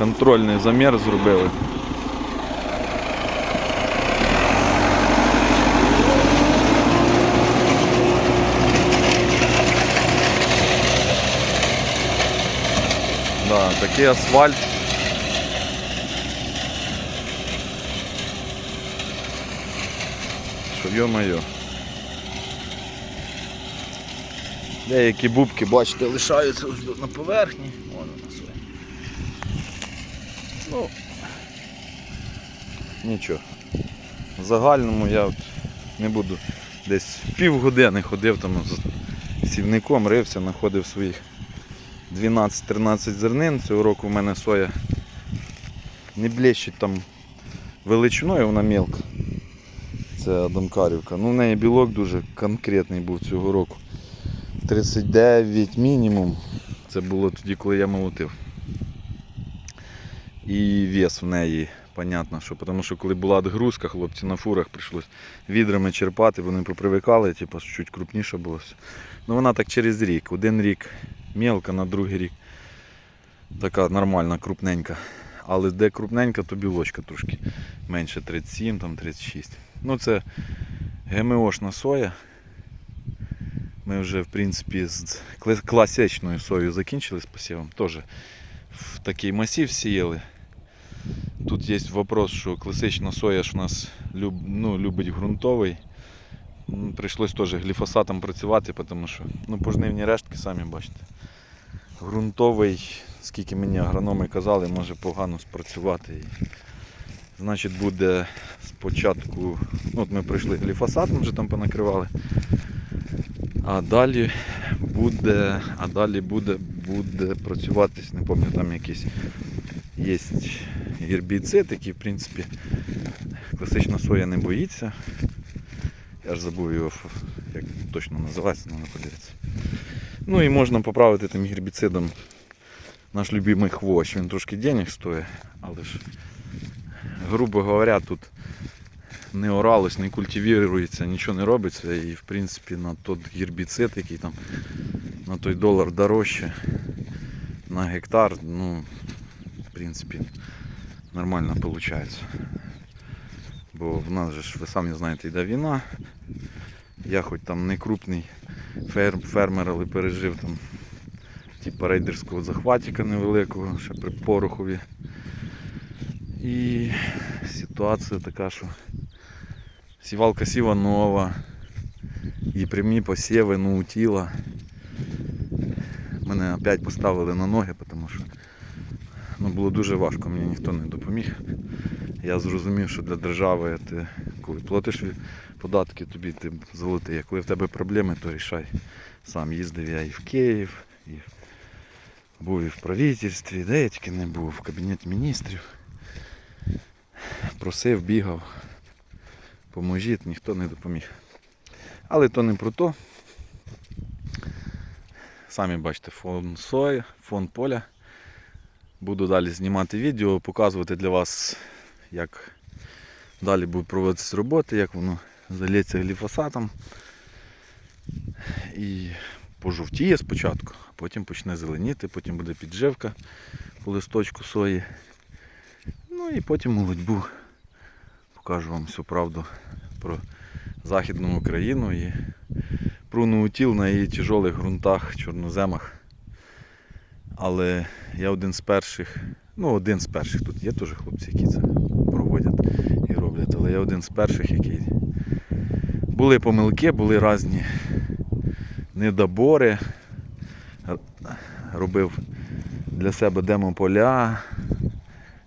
Контрольний замір зробили. Да, такий асфальт. Що йо-моє. Деякі бубки, бачите, лишаються на поверхні. Вон вона своя. Ну, нічого. В загальному я от не буду десь півгодини ходив там з сівником, рився, знаходив своїх 12-13 зернин. Цього року в мене соя не блещить там величиною, вона мілка. Це Адамкарівка. Ну, в неї білок дуже конкретний був цього року. 39 мінімум. Це було тоді, коли я молотив. І вес в неї, понятно, що, тому що коли була відгрузка, хлопці на фурах прийшлось відрами черпати, вони попривикали, типу, чуть крупніше було. Ну вона так через рік. Один рік мелка, на другий рік така нормальна, крупненька. Але де крупненька, то білочка трошки менше 37, там 36. Ну це ГМОшна соя. Ми вже в принципі з класичною соєю закінчили з посівом. Теж в такий масів сіяли. Тут є вопрос, що класична соя ж у нас люб, ну, любить ґрунтовий. М, Прийшлось теж гліфосатом працювати, тому що ну, пожнивні рештки, самі бачите. Ґрунтовий, скільки мені агрономи казали, може погано спрацювати. Значить, буде спочатку, ну, от ми прийшли гліфосатом, вже там понакривали. А далі буде, а далі буде, буде працювати, не пам'ятаю, там якийсь є гербіцид, який, в принципі, класична соя не боїться. Я ж забув його, як точно називається, треба подивитися. Ну і можна поправити тим гербіцидом наш любимий хвощ. Він трошки денег стоїть, але ж, грубо говоря, тут не оралось, не культивірується, нічого не робиться. І в принципі на той гербіцид, який там на той долар дорожче на гектар, ну, в принципі, нормально виходить. Бо в нас же ж, ви самі знаєте, йде війна. Я хоч там не крупний фер- фермер, але пережив там типу рейдерського захватика невеликого, ще при Порохові. І ситуація така, що сівалка сіва нова, і прямі посіви, ну тіла. Мене опять поставили на ноги, тому що ну, було дуже важко, мені ніхто не допоміг. Я зрозумів, що для держави ти коли платиш податки, тобі ти золотий. А коли в тебе проблеми, то рішай. Сам їздив я і в Київ, і був і в правительстві, де я тільки не був, в кабінеті міністрів. Просив, бігав. Поможіть, ніхто не допоміг. Але то не про то. Самі бачите, фон сої, фон поля. Буду далі знімати відео, показувати для вас, як далі будуть проводитися роботи, як воно залється гліфосатом. І пожовтіє спочатку, а потім почне зеленіти, потім буде підживка по листочку сої. Ну і потім молодьбу. Покажу вам всю правду про Західну Україну і наутіл на її тяжолих ґрунтах, чорноземах. Але я один з перших, ну один з перших, тут є теж хлопці, які це проводять і роблять, але я один з перших, які були помилки, були різні недобори. Робив для себе демополя,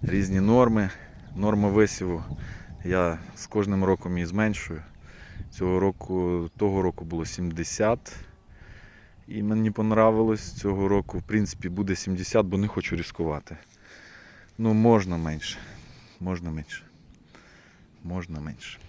різні норми, норма висіву. Я з кожним роком її зменшую. Цього року, того року було 70. І мені понравилось. Цього року, в принципі, буде 70, бо не хочу ризикувати. Ну, можна менше. Можна менше. Можна менше.